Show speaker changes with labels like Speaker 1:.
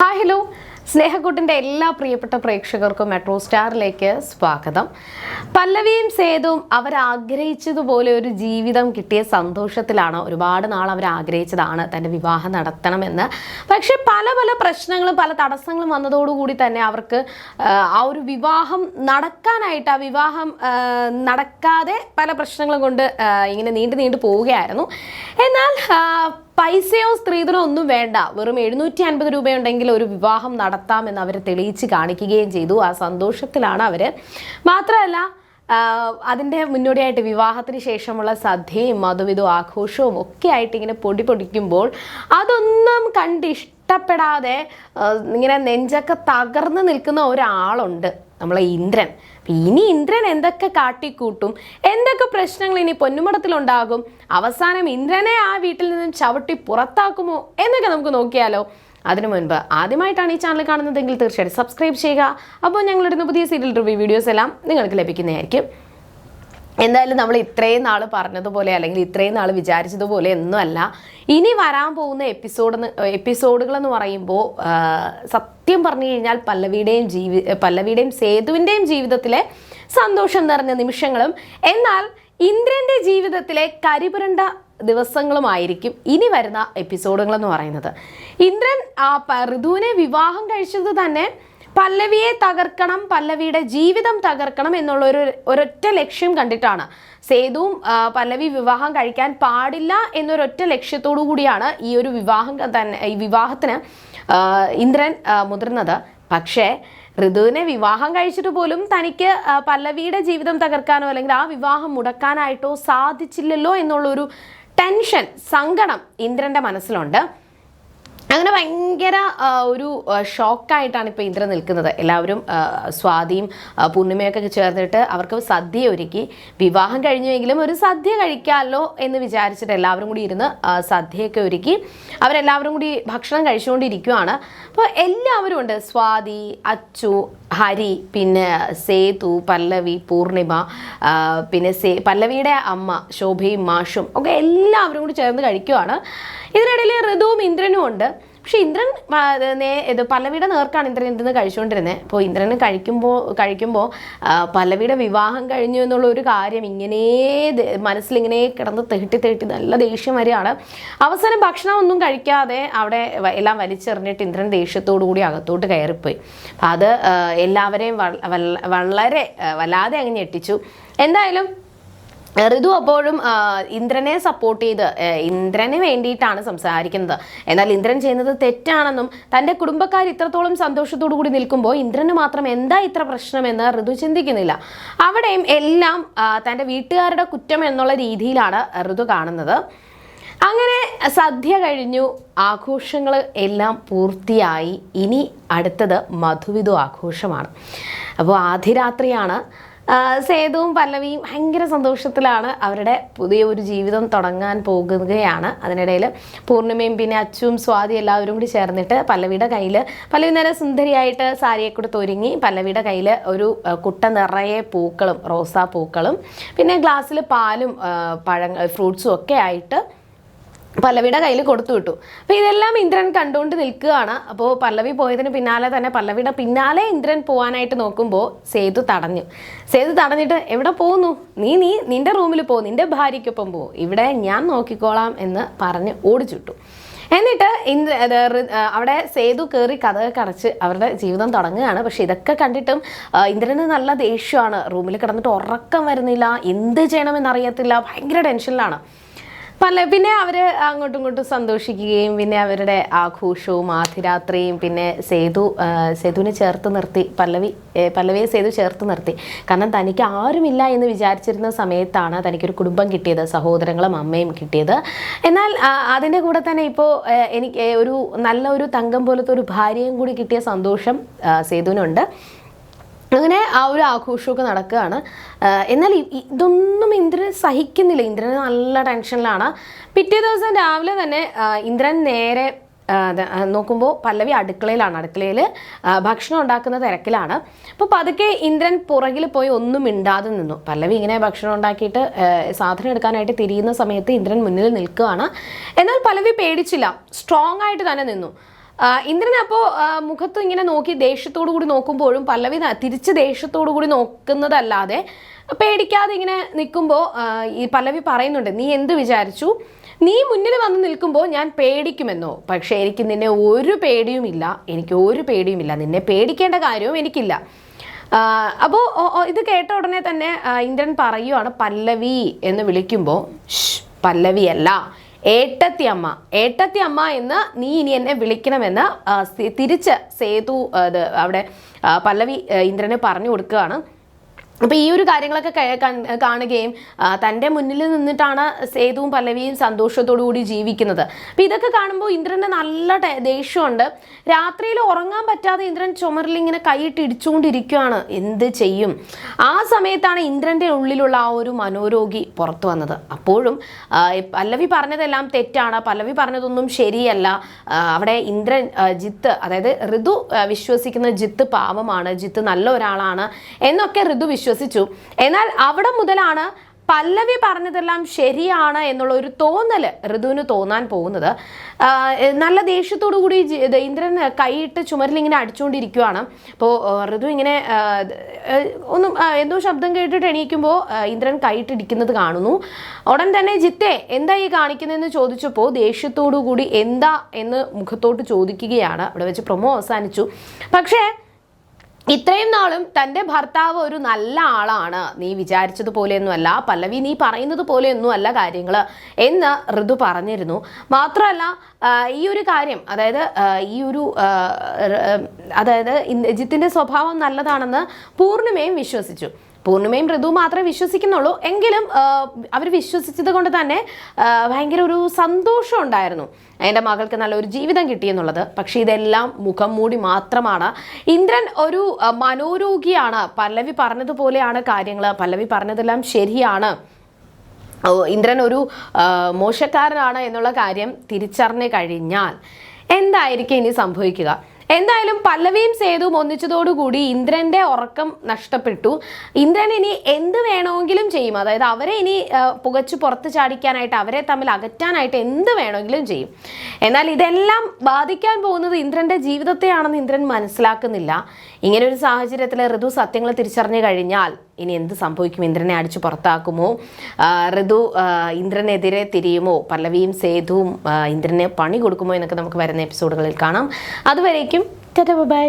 Speaker 1: Hi hello സ്നേഹക്കൂട്ടിന്റെ എല്ലാ പ്രിയപ്പെട്ട പ്രേക്ഷകർക്കും മെട്രോ സ്റ്റാറിലേക്ക് സ്വാഗതം. പല്ലവിയും സേതുവും അവരാഗ്രഹിച്ചതുപോലെ ഒരു ജീവിതം കിട്ടിയ സന്തോഷത്തിലാണ് ഒരുപാട് നാൾ അവർ ആഗ്രഹിച്ചതാണ് തന്റെ വിവാഹം നടത്തണമെന്ന്. പക്ഷെ പല പല പ്രശ്നങ്ങളും പല തടസ്സങ്ങളും വന്നതോടുകൂടി തന്നെ അവർക്ക് ആ, ഒരു വിവാഹം നടക്കാനായിട്ട് ആ വിവാഹം നടക്കാതെ പല പ്രശ്നങ്ങളും കൊണ്ട് ഇങ്ങനെ നീണ്ടു നീണ്ടു പോവുകയായിരുന്നു. എന്നാൽ പൈസയോ സ്ത്രീധനോ ഒന്നും വേണ്ട. വെറും എഴുന്നൂറ്റി അൻപത് രൂപയുണ്ടെങ്കിൽ ഒരു വിവാഹം നടത്താമെന്ന് അവർ തെളിയിച്ച് കാണിക്കുകയും ചെയ്തു. ആ സന്തോഷത്തിലാണ് അവർ മാത്രമല്ല അതിന്റെ മുന്നോടിയായിട്ട് വിവാഹത്തിന് ശേഷമുള്ള സദ്യയും മധുവിധു ആഘോഷവും ഒക്കെ ആയിട്ട് ഇങ്ങനെ പൊടി പൊടിക്കുമ്പോൾ അതൊന്നും കണ്ടിഷ്ടപ്പെടാതെ ഇങ്ങനെ നെഞ്ചൊക്കെ തകർന്ന് നിൽക്കുന്ന ഒരാളുണ്ട്. നമ്മളെ ഇന്ദ്രൻ. ഇനി ഇന്ദ്രൻ എന്തൊക്കെ കാട്ടിക്കൂട്ടും? എന്തൊക്കെ പ്രശ്നങ്ങൾ ഇനി പൊന്നുമടത്തിലുണ്ടാകും അവസാനം ഇന്ദ്രനെ ആ വീട്ടിൽ നിന്നും ചവിട്ടി പുറത്താക്കുമോ എന്നൊക്കെ നമുക്ക് നോക്കിയാലോ. അതിനു മുൻപ് ആദ്യമായിട്ടാണ് ഈ ചാനൽ കാണുന്നതെങ്കിൽ തീർച്ചയായിട്ടും സബ്സ്ക്രൈബ് ചെയ്യുക. അപ്പോൾ ഞങ്ങളിടുന്ന പുതിയ സീരിയൽ റിവ്യൂ വീഡിയോസ് എല്ലാം നിങ്ങൾക്ക് ലഭിക്കുന്നതായിരിക്കും. എന്തായാലും നമ്മൾ ഇത്രയും നാൾ പറഞ്ഞതുപോലെ അല്ലെങ്കിൽ ഇത്രയും നാൾ വിചാരിച്ചതുപോലെ ഒന്നുമല്ല. ഇനി വരാൻ പോകുന്ന എപ്പിസോഡ് എപ്പിസോഡുകൾ എന്ന് പറയുമ്പോൾ സത്യം പറഞ്ഞു കഴിഞ്ഞാൽ പല്ലവിയുടെയും ജീവി പല്ലവിയുടെയും സേതുവിന്റെയും ജീവിതത്തിലെ സന്തോഷം നിറഞ്ഞ നിമിഷങ്ങളും എന്നാൽ ഇന്ദ്രന്റെ ജീവിതത്തിലെ കരിപുരണ്ട ദിവസങ്ങളുമായിരിക്കും ഇനി വരുന്ന എപ്പിസോഡുകൾ എന്ന് പറയുന്നത്. ഇന്ദ്രൻ ഋതുവിനെ വിവാഹം കഴിച്ചത് തന്നെ പല്ലവിയെ തകർക്കണം പല്ലവിയുടെ ജീവിതം തകർക്കണം എന്നുള്ള ഒരു ഒരൊറ്റ ലക്ഷ്യം കണ്ടിട്ടാണ്. സേതുവും പല്ലവി വിവാഹം കഴിക്കാൻ പാടില്ല എന്നൊരൊറ്റ ലക്ഷ്യത്തോടു കൂടിയാണ് ഈ ഒരു വിവാഹം തന്നെ ഈ വിവാഹത്തിന് ഇന്ദ്രൻ മുതിർന്നത്. പക്ഷേ ഋതുവിനെ വിവാഹം കഴിച്ചിട്ട് പോലും തനിക്ക് പല്ലവിയുടെ ജീവിതം തകർക്കാനോ അല്ലെങ്കിൽ ആ വിവാഹം മുടക്കാനായിട്ടോ സാധിച്ചില്ലല്ലോ എന്നുള്ളൊരു ടെൻഷൻ സങ്കടം ഇന്ദ്രന്റെ മനസ്സിലുണ്ട്. അങ്ങനെ ഭയങ്കര ഒരു ഷോക്കായിട്ടാണ് ഇപ്പോൾ ഇന്ദ്ര നിൽക്കുന്നത്. എല്ലാവരും സ്വാതിയും ആ, പൂർണിമയൊക്കെ ചേർന്നിട്ട് അവർക്ക് സദ്യ ഒരുക്കി. വിവാഹം കഴിഞ്ഞുവെങ്കിലും ഒരു സദ്യ കഴിക്കാമല്ലോ എന്ന് വിചാരിച്ചിട്ട് എല്ലാവരും കൂടി ഇരുന്ന് സദ്യയൊക്കെ ഒരുക്കി. അവരെല്ലാവരും കൂടി ഭക്ഷണം കഴിച്ചുകൊണ്ടിരിക്കുകയാണ് അപ്പോൾ എല്ലാവരും ഉണ്ട്. സ്വാതി അച്ചു ഹരി പിന്നെ സേതു പല്ലവി പൂർണിമ പിന്നെ സേ പല്ലവിയുടെ അമ്മ ശോഭയും മാഷും ഒക്കെ എല്ലാവരും കൂടി ചേർന്ന് കഴിക്കുവാണ്. ഇതിനിടയിൽ ഋതുവും ഇന്ദ്രനും ഉണ്ട് പക്ഷെ ഇന്ദ്രൻ ഇത് നേർക്കാണ് ഇന്ദ്രൻ ഇരുന്ന് കഴിച്ചുകൊണ്ടിരുന്നത് അപ്പോൾ ഇന്ദ്രന് കഴിക്കുമ്പോൾ കഴിക്കുമ്പോൾ പലവിട വിവാഹം കഴിഞ്ഞു എന്നുള്ള ഒരു കാര്യം ഇങ്ങനെ മനസ്സിലിങ്ങനെ കിടന്ന് തെട്ടി തെട്ടി നല്ല ദേഷ്യം വരികയാണ്. അവസാനം ഭക്ഷണം ഒന്നും കഴിക്കാതെ അവിടെ എല്ലാം വലിച്ചെറിഞ്ഞിട്ട് ഇന്ദ്രൻ ദേഷ്യത്തോടു കൂടി അകത്തോട്ട് കയറിപ്പോയി. അത് എല്ലാവരെയും വളരെ വല്ലാതെ അങ്ങ് ഞെട്ടിച്ചു. എന്തായാലും ഋതു അപ്പോഴും ഇന്ദ്രനെ സപ്പോർട്ട് ചെയ്ത് ഇന്ദ്രന് വേണ്ടിയിട്ടാണ് സംസാരിക്കുന്നത്. എന്നാൽ ഇന്ദ്രൻ ചെയ്യുന്നത് തെറ്റാണെന്നും തന്റെ കുടുംബക്കാർ ഇത്രത്തോളം സന്തോഷത്തോടു കൂടി നിൽക്കുമ്പോൾ ഇന്ദ്രന് മാത്രം എന്താ ഇത്ര പ്രശ്നമെന്ന് ഋതു ചിന്തിക്കുന്നില്ല. അവിടെയും എല്ലാം തന്റെ വീട്ടുകാരുടെ കുറ്റം എന്നുള്ള രീതിയിലാണ് ഋതു കാണുന്നത്. അങ്ങനെ സദ്യ കഴിഞ്ഞു ആഘോഷങ്ങൾ എല്ലാം പൂർത്തിയായി. ഇനി അടുത്തത് മധുവിധു ആഘോഷമാണ്. അപ്പോൾ ആധിരാത്രിയാണ് ആ, സേതുവും പല്ലവിയും ഭയങ്കര സന്തോഷത്തിലാണ് അവരുടെ പുതിയ ഒരു ജീവിതം തുടങ്ങാൻ പോകുകയാണ്. അതിനിടയിൽ പൂർണിമയും പിന്നെ അച്ചുവും സ്വാതി എല്ലാവരും കൂടി ചേർന്നിട്ട് പല്ലവിയുടെ കയ്യിൽ പല്ലവി നല്ല സുന്ദരിയായിട്ട് സാരിയെ കൂടെ തൊരുങ്ങി പല്ലവിയുടെ കയ്യിൽ ഒരു കുട്ട നിറയെ പൂക്കളും റോസാ പൂക്കളും. പിന്നെ ഗ്ലാസ്സിൽ പാലും പഴ ഫ്രൂട്ട്സും ഒക്കെ ആയിട്ട് പല്ലവിയുടെ കയ്യിൽ കൊടുത്തു വിട്ടു. അപ്പോൾ ഇതെല്ലാം ഇന്ദ്രൻ കണ്ടുകൊണ്ട് നിൽക്കുകയാണ്. അപ്പോൾ പല്ലവി പോയതിന് പിന്നാലെ തന്നെ പല്ലവിയുടെ പിന്നാലെ ഇന്ദ്രൻ പോകാനായിട്ട് നോക്കുമ്പോൾ സേതു തടഞ്ഞു. സേതു തടഞ്ഞിട്ട് എവിടെ പോകുന്നു നീ നീ നിന്റെ റൂമിൽ പോ. നിന്റെ ഭാര്യയ്ക്കൊപ്പം പോ. ഇവിടെ ഞാൻ നോക്കിക്കോളാം എന്ന് പറഞ്ഞ് ഓടിച്ചുട്ടു എന്നിട്ട് ഇന്ദ്ര അവിടെ സേതു കയറി കഥ അടച്ച് അവരുടെ ജീവിതം തുടങ്ങുകയാണ്. പക്ഷെ ഇതൊക്കെ കണ്ടിട്ടും ഇന്ദ്രന് നല്ല ദേഷ്യമാണ്. റൂമിൽ കിടന്നിട്ട് ഉറക്കം വരുന്നില്ല. എന്ത് ചെയ്യണമെന്നറിയത്തില്ല. ഭയങ്കര ടെൻഷനിലാണ്. പല പിന്നെ അവർ അങ്ങോട്ടും ഇങ്ങോട്ടും സന്തോഷിക്കുകയും പിന്നെ അവരുടെ ആഘോഷവും ആധിരാത്രിയും പിന്നെ സേതു സേതുവിനെ ചേർത്ത് നിർത്തി. പല്ലവി പല്ലവിയെ സേതു ചേർത്ത് നിർത്തി. കാരണം തനിക്ക് ആരുമില്ല എന്ന് വിചാരിച്ചിരുന്ന സമയത്താണ് തനിക്കൊരു കുടുംബം കിട്ടിയത് സഹോദരങ്ങളും അമ്മയും കിട്ടിയത്. എന്നാൽ അതിന്റെ കൂടെ തന്നെ ഇപ്പോൾ എനിക്ക് ഒരു നല്ല ഒരു തങ്കം പോലത്തെ ഒരു ഭാര്യയും കൂടി കിട്ടിയ സന്തോഷം സേതുവിനുണ്ട്. അങ്ങനെ ആ ഒരു ആഘോഷമൊക്കെ നടക്കുകയാണ്. എന്നാൽ ഇതൊന്നും ഇന്ദ്രൻ സഹിക്കുന്നില്ല. ഇന്ദ്രൻ നല്ല ടെൻഷനിലാണ്. പിറ്റേ ദിവസം രാവിലെ തന്നെ ഇന്ദ്രൻ നേരെ നോക്കുമ്പോൾ പല്ലവി അടുക്കളയിലാണ്. അടുക്കളയിൽ ഭക്ഷണം ഉണ്ടാക്കുന്ന തിരക്കിലാണ്. അപ്പോൾ പതുക്കെ ഇന്ദ്രൻ പുറകിൽ പോയി ഒന്നും മിണ്ടാതെ നിന്നു. പല്ലവി ഇങ്ങനെ ഭക്ഷണം ഉണ്ടാക്കിയിട്ട് സാധനം എടുക്കാനായിട്ട് തിരിയുന്ന സമയത്ത് ഇന്ദ്രൻ മുന്നിൽ നിൽക്കുകയാണ്. എന്നാൽ പല്ലവി പേടിച്ചില്ല. സ്ട്രോങ് ആയിട്ട് തന്നെ നിന്നു. ഇന്ദ്രൻ അപ്പോൾ മുഖത്തും ഇങ്ങനെ നോക്കി ദേഷ്യത്തോടു കൂടി നോക്കുമ്പോഴും പല്ലവി തിരിച്ച് ദേഷ്യത്തോടു കൂടി നോക്കുന്നതല്ലാതെ പേടിക്കാതെ ഇങ്ങനെ നിൽക്കുമ്പോൾ ഈ പല്ലവി പറയുന്നുണ്ട് നീ എന്ത് വിചാരിച്ചു? നീ മുന്നിൽ വന്ന് നിൽക്കുമ്പോൾ ഞാൻ പേടിക്കുമെന്നോ? പക്ഷേ എനിക്ക് നിന്നെ ഒരു പേടിയുമില്ല എനിക്ക് ഒരു പേടിയുമില്ല നിന്നെ പേടിക്കേണ്ട കാര്യവും എനിക്കില്ല. അപ്പോൾ ഇത് കേട്ട ഉടനെ തന്നെ ഇന്ദ്രൻ പറയുവാണ് പല്ലവി എന്ന് വിളിക്കുമ്പോൾ പല്ലവി അല്ല ഏട്ടത്തി അമ്മ ഏട്ടത്തി അമ്മ എന്ന് നീ ഇനി എന്നെ വിളിക്കണമെന്ന് തിരിച്ച് സേതു അവിടെ പല്ലവി ഇന്ദ്രന് പറഞ്ഞു കൊടുക്കുകയാണ്. അപ്പോൾ ഈ ഒരു കാര്യങ്ങളൊക്കെ കാണുകയും തന്റെ മുന്നിൽ നിന്നിട്ടാണ് സേതുവും പല്ലവിയും സന്തോഷത്തോടു കൂടി ജീവിക്കുന്നത്. അപ്പോൾ ഇതൊക്കെ കാണുമ്പോൾ ഇന്ദ്രന് നല്ല ദേഷ്യമുണ്ട്. രാത്രിയിൽ ഉറങ്ങാൻ പറ്റാതെ ഇന്ദ്രൻ ചുമരിൽ ഇങ്ങനെ കൈയിട്ട് ഇടിച്ചുകൊണ്ടിരിക്കുകയാണ്. എന്ത് ചെയ്യും? ആ സമയത്താണ് ഇന്ദ്രന്റെ ഉള്ളിലുള്ള ആ ഒരു മനോരോഗി പുറത്തു വന്നത്. അപ്പോഴും പല്ലവി പറഞ്ഞതെല്ലാം തെറ്റാണ്. പല്ലവി പറഞ്ഞതൊന്നും ശരിയല്ല. അവിടെ ഇന്ദ്രൻ ജിത്ത് അതായത് ഋതു വിശ്വസിക്കുന്ന ജിത്ത് പാവമാണ്. ജിത്ത് നല്ല ഒരാളാണ്. എന്നൊക്കെ ഋതു വിശ്വസിച്ചു. എന്നാൽ അവിടെ മുതലാണ് പല്ലവി പറഞ്ഞതെല്ലാം ശരിയാണ് എന്നുള്ള ഒരു തോന്നൽ ഋതുവിന് തോന്നാൻ പോകുന്നത്. നല്ല ദേഷ്യത്തോടു കൂടി ഇന്ദ്രൻ കൈയിട്ട് ചുമരിൽ ഇങ്ങനെ അടിച്ചുകൊണ്ടിരിക്കുകയാണ് അപ്പോൾ ഋതു ഇങ്ങനെ ഒന്നും എന്തോ ശബ്ദം കേട്ടിട്ട് എണീക്കുമ്പോൾ ഇന്ദ്രൻ കൈയിട്ടിടിക്കുന്നത് കാണുന്നു. ഉടൻ തന്നെ ജിത്തെ എന്താ ഈ കാണിക്കുന്നതെന്ന് ചോദിച്ചപ്പോൾ ദേഷ്യത്തോടു കൂടി എന്താ എന്ന് മുഖത്തോട്ട് ചോദിക്കുകയാണ്. അവിടെ വെച്ച് പ്രൊമോ അവസാനിച്ചു. പക്ഷേ ഇത്രയും നാളും തന്റെ ഭർത്താവ് ഒരു നല്ല ആളാണ്. നീ വിചാരിച്ചതുപോലെയൊന്നുമല്ല പല്ലവി നീ പറയുന്നത് പോലെയൊന്നുമല്ല കാര്യങ്ങൾ എന്ന് ഋതു പറഞ്ഞിരുന്നു. മാത്രമല്ല ഈ ഒരു കാര്യം അതായത് ഈ ഒരു അതായത് ജിത്തിന്റെ സ്വഭാവം നല്ലതാണെന്ന് പൂർണിമയും വിശ്വസിച്ചു. പൂർണിമയും ഋതു മാത്രമേ വിശ്വസിക്കുന്നുള്ളൂ. എങ്കിലും അവർ വിശ്വസിച്ചത് കൊണ്ട് തന്നെ ഭയങ്കര ഒരു സന്തോഷം ഉണ്ടായിരുന്നു. എന്റെ മകൾക്ക് നല്ലൊരു ജീവിതം കിട്ടിയെന്നുള്ളത് പക്ഷേ ഇതെല്ലാം മുഖം മൂടി മാത്രമാണ്. ഇന്ദ്രൻ ഒരു മനോരോഗിയാണ്. പല്ലവി പറഞ്ഞതുപോലെയാണ് കാര്യങ്ങൾ പല്ലവി പറഞ്ഞതെല്ലാം ശരിയാണ്. ഇന്ദ്രൻ ഒരു മോശക്കാരനാണ് എന്നുള്ള കാര്യം തിരിച്ചറിഞ്ഞു കഴിഞ്ഞാൽ എന്തായിരിക്കും ഇനി സംഭവിക്കുക? എന്തായാലും പല്ലവിയും സേതുവും ഒന്നിച്ചതോടുകൂടി ഇന്ദ്രന്റെ ഉറക്കം നഷ്ടപ്പെട്ടു. ഇന്ദ്രൻ ഇനി എന്ത് വേണമെങ്കിലും ചെയ്യും. അതായത് അവരെ ഇനി പുകച്ചു പുറത്ത് ചാടിക്കാനായിട്ട് അവരെ തമ്മിൽ അകറ്റാനായിട്ട് എന്ത് വേണമെങ്കിലും ചെയ്യും. എന്നാൽ ഇതെല്ലാം ബാധിക്കാൻ പോകുന്നത് ഇന്ദ്രന്റെ ജീവിതത്തെയാണെന്ന് ഇന്ദ്രൻ മനസ്സിലാക്കുന്നില്ല. ഇങ്ങനെ ഒരു സാഹചര്യത്തിൽ ഋതു സത്യങ്ങൾ തിരിച്ചറിഞ്ഞു കഴിഞ്ഞാൽ ഇനി എന്ത് സംഭവിക്കും? ഇന്ദ്രനെ അടിച്ചു പുറത്താക്കുമോ? ഋതു ഇന്ദ്രനെതിരെ തിരിയുമോ? പല്ലവിയും സേതുവും ഇന്ദ്രനെ പണി കൊടുക്കുമോ എന്നൊക്കെ നമുക്ക് വരുന്ന എപ്പിസോഡുകളിൽ കാണാം. അതുവരേക്കും ബൈ.